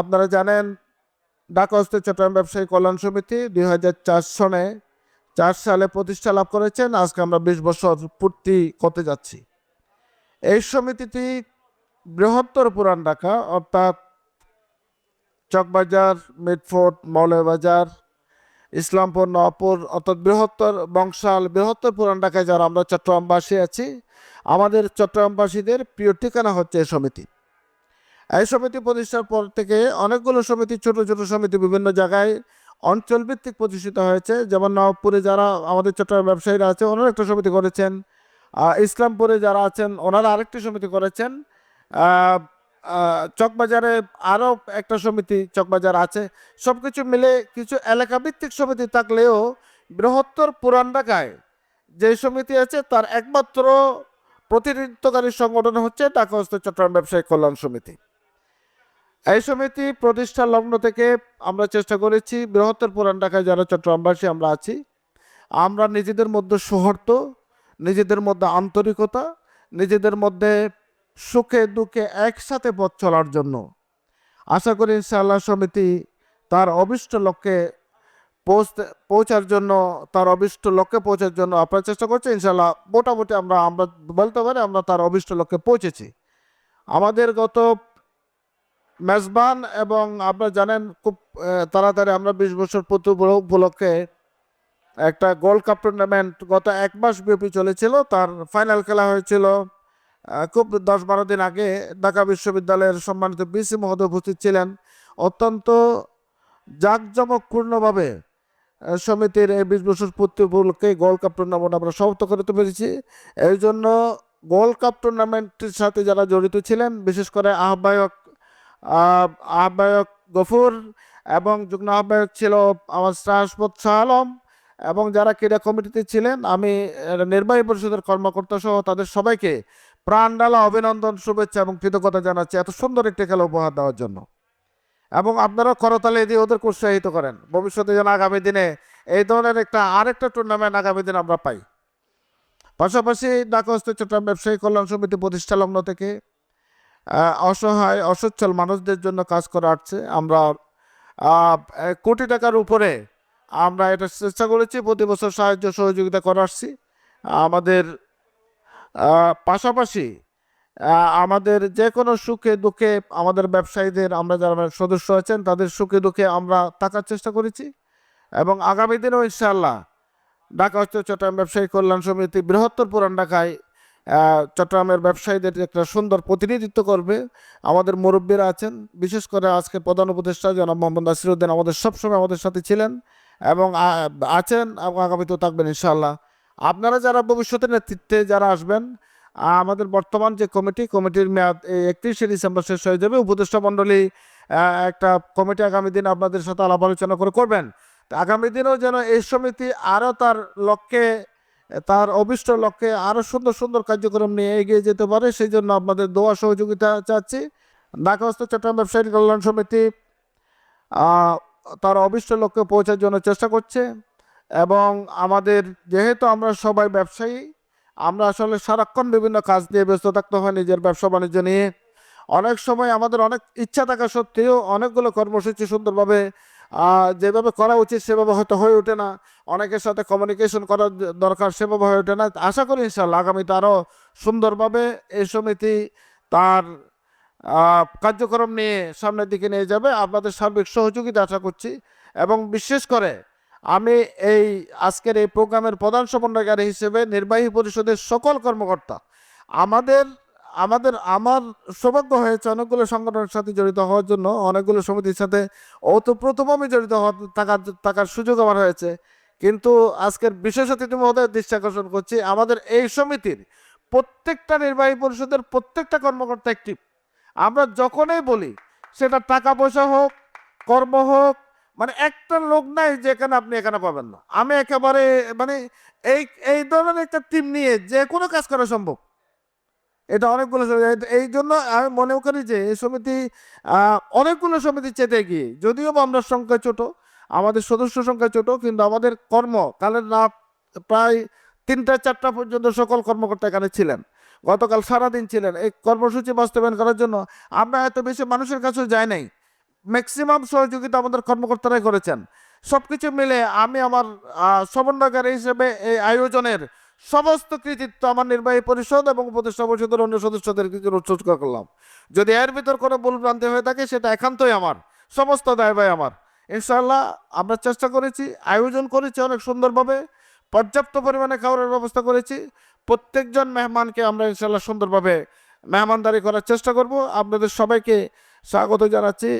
আপনারা জানেন ঢাকা হস্তে চট্টগ্রাম ব্যবসায়ী কল্যাণ সমিতি দুই হাজার চার সনে চার সালে প্রতিষ্ঠা লাভ করেছেন। আজকে আমরা বিশ বছর পূর্তি করতে যাচ্ছি। এই সমিতিটি বৃহত্তর পুরান ঢাকা, অর্থাৎ চকবাজার মিটফোর্ট মৌলবাজার ইসলামপুর নওয়াপুর অর্থাৎ বৃহত্তর, বংশাল বৃহত্তর পুরান ঢাকায় যারা আমরা চট্টগ্রামবাসী আছি, আমাদের চট্টগ্রামবাসীদের প্রিয় ঠিকানা হচ্ছে এই সমিতি। এই সমিতি প্রতিষ্ঠার পর থেকে অনেকগুলো সমিতি, ছোট ছোট সমিতি বিভিন্ন জায়গায় অঞ্চলভিত্তিক প্রতিষ্ঠিত হয়েছে। যেমন নবাবপুরে যারা আমাদের চট্টগ্রাম ব্যবসায়ীরা আছে ওনারা একটা সমিতি করেছেন। ইসলামপুরে যারা আছেন, ওনারা আরেকটি সমিতি করেছেন। চকবাজারে আরও একটা সমিতি চকবাজার আছে। সব কিছু মিলে কিছু এলাকাভিত্তিক সমিতি থাকলেও বৃহত্তর পুরান ঢাকায় যে সমিতি আছে, তার একমাত্র প্রতিনিধিত্বকারী সংগঠন হচ্ছে ঢাকা চট্টগ্রাম ব্যবসায়ী কল্যাণ সমিতি। এই সমিতি প্রতিষ্ঠা লগ্ন থেকে আমরা চেষ্টা করেছি বৃহত্তর পুরান ঢাকায় যারা চট্টগ্রামবাসী আমরা আছি। আমরা নিজেদের মধ্যে সৌহার্দ্য, নিজেদের মধ্যে আন্তরিকতা, নিজেদের মধ্যে সুখে দুঃখে একসাথে পথ চলার জন্য। আশা করি ইনশাআল্লাহ সমিতি তার অভিষ্ট লক্ষ্যে পৌঁছতে, পৌঁছার জন্য, তার অভিষ্ট লক্ষ্যে পৌঁছার জন্য আপনারা চেষ্টা করছে। ইনশাআল্লাহ মোটামুটি আমরা আমরা, বলতে পারি আমরা তার অভিষ্ট লক্ষ্যে পৌঁছেছি। আমাদের গত মেজবান এবং আপনারা জানেন খুব তাড়াতাড়ি আমরা বিশ বছর পূর্তি উপলক্ষে একটা গোল্ড কাপ টুর্নামেন্ট গত এক মাস ব্যাপী চলেছিল। তার ফাইনাল খেলা হয়েছিল খুব দশ বারো দিন আগে ঢাকা বিশ্ববিদ্যালয়ের সম্মানিত বিসি মহোদয় উপস্থিত ছিলেন। অত্যন্ত জাঁকজমকপূর্ণভাবে সমিতির এই বিশ বছর পূর্তি উপলক্ষে গোল্ড কাপ টুর্নামেন্ট আমরা সমাপ্ত করতে পেরেছি এই জন্য গোল্ড কাপ টুর্নামেন্টের সাথে যারা জড়িত ছিলেন বিশেষ করে আহ্বায়ক আহ, আহ্বায়ক গফুর এবং যুগ্ম আহ্বায়ক ছিল আমার শাহসপত শাহ আলম এবং যারা ক্রীড়া কমিটিতে ছিলেন, আমি নির্বাহী পরিষদের কর্মকর্তা সহ তাদের সবাইকে প্রাণডালা অভিনন্দন, শুভেচ্ছা এবং কৃতজ্ঞতা জানাচ্ছি এত সুন্দর একটি খেলা উপহার দেওয়ার জন্য। এবং আপনারা করতালে দিয়ে ওদেরকে উৎসাহিত করেন। ভবিষ্যতে যেন আগামী দিনে এই ধরনের একটা, আরেকটা টুর্নামেন্ট আগামী দিনে আমরা পাই। পাশাপাশি ঢাকা হস্তে চট্টগ্রাম ব্যবসায়ী কল্যাণ সমিতি প্রতিষ্ঠা লগ্ন থেকে অসহায়, অসচ্ছল মানুষদের জন্য কাজ করে আসছে আমরা কোটি টাকার উপরে আমরা এটা চেষ্টা করেছি, প্রতি বছর সাহায্য সহযোগিতা করে আসছি। আমাদের পাশাপাশি আমাদের যে কোনো সুখে দুঃখে আমাদের ব্যবসায়ীদের আমরা যারা সদস্য আছেন, তাদের সুখে দুঃখে আমরা থাকার চেষ্টা করেছি। এবং আগামী দিনেও ইনশাআল্লাহ ঢাকা হচ্ছে চট্টগ্রাম ব্যবসায়ী কল্যাণ সমিতি বৃহত্তর পুরান ঢাকায় চট্টগ্রামের ব্যবসায়ীদের একটা সুন্দর প্রতিনিধিত্ব করবে, আমাদের মুরব্বীরা আছেন। বিশেষ করে আজকে প্রধান উপদেষ্টা জনাব মোহাম্মদ নাসিরুদ্দিন আমাদের সবসময় আমাদের সাথে ছিলেন এবং আছেন এবং আগামীতেও থাকবেন ইনশাআল্লাহ। আপনারা যারা ভবিষ্যতের নেতৃত্বে যারা আসবেন আমাদের বর্তমান যে কমিটি, কমিটির মেয়াদ এই একত্রিশে ডিসেম্বর শেষ হয়ে যাবে। উপদেষ্টা মণ্ডলী একটা কমিটি আগামী দিন আপনাদের সাথে আলাপ আলোচনা করে করবেন। আগামী দিনেও যেন এই সমিতি আরও তার লক্ষ্যে তার অভিষ্ট লক্ষ্যে আরও সুন্দর সুন্দর কার্যক্রম নিয়ে এগিয়ে যেতে পারে। সেই জন্য আপনাদের দোয়া সহযোগিতা চাচ্ছি। ঢাকা হস্ত চট্টগ্রাম ব্যবসায়ী কল্যাণ সমিতি তার অভিষ্ট লক্ষ্যে পৌঁছার জন্য চেষ্টা করছে এবং আমাদের যেহেতু আমরা সবাই ব্যবসায়ী, আমরা আসলে সারাক্ষণ বিভিন্ন কাজ নিয়ে ব্যস্ত থাকতে হয় নিজের ব্যবসা বাণিজ্য নিয়ে। অনেক সময় আমাদের অনেক ইচ্ছা থাকা সত্ত্বেও অনেকগুলো কর্মসূচি সুন্দরভাবে যেভাবে করা উচিত সেভাবে হয়তো হয়ে ওঠে না। অনেকের সাথে কমিউনিকেশন করার দরকার সেভাবে হয়ে ওঠে না। আশা করি ইনশাল্লাহ আগামীতে আরও সুন্দরভাবে এই সমিতি তার কার্যক্রম নিয়ে সামনের দিকে নিয়ে যাবে। আপনাদের সার্বিক সহযোগিতা আশা করছি। এবং বিশেষ করে আমি এই আজকের এই প্রোগ্রামের প্রধান সমন্বয়কারী হিসেবে নির্বাহী পরিষদের সকল কর্মকর্তা, আমাদের আমাদের, আমার সৌভাগ্য হয়েছে অনেকগুলো সংগঠনের সাথে জড়িত হওয়ার জন্য, অনেকগুলো সমিতির সাথে ওতপ্রোতম আমি জড়িত হওয়ার থাকার থাকার সুযোগ আমার হয়েছে। কিন্তু আজকের বিশেষ অতিথি মহোদয় দৃষ্টি আকর্ষণ করছি, আমাদের এই সমিতির প্রত্যেকটা নির্বাহী পরিষদের প্রত্যেকটা কর্মকর্তা অ্যাক্টিভ আমরা যখনই বলি, সেটা টাকা পয়সা হোক, কর্ম হোক মানে একটা লোক নাই যে এখানে আপনি এখানে পাবেন না। আমি একেবারে মানে এই এই ধরনের একটা টিম নিয়ে যে কোনো কাজ করা সম্ভব। এটা অনেকগুলো এই- জন্য আমি মনে করি যে এই সমিতি অনেকগুলো সমিতি চেতে গিয়ে, যদিও আমরা সংখ্যা ছোট, আমাদের সদস্য সংখ্যা ছোট, কিন্তু আমাদের কর্ম কালের না, প্রায় তিনটা, চারটা পর্যন্ত সকল কর্মকর্তা এখানে ছিলেন। গতকাল সারাদিন ছিলেন। এই কর্মসূচি বাস্তবায়ন করার জন্য আমরা এত বেশি মানুষের কাছেও যাই নাই। ম্যাক্সিমাম সহযোগিতা আমাদের কর্মকর্তারাই করেছেন। সব কিছু মিলে আমি আমার সমন্বয়কারী হিসেবে এই আয়োজনের সমস্ত কৃতিত্ব আমার নির্বাহী পরিষদ এবং উপদেষ্টা পরিষদের অন্য সদস্যদের উৎসর্গ করলাম? যদি এর ভিতর কোনো ভুল ভ্রান্তি হয়ে থাকে, সেটা একান্তই আমার, সমস্ত দায়ভাই আমার। ইনশাল্লাহ আমরা চেষ্টা করেছি, আয়োজন করেছি অনেক সুন্দরভাবে, পর্যাপ্ত পরিমাণে খাবারের ব্যবস্থা করেছি। প্রত্যেকজন মেহমানকে আমরা ইনশাআল্লাহ সুন্দরভাবে মেহমানদারি করার চেষ্টা করব। আপনাদের সবাইকে স্বাগত জানাচ্ছি।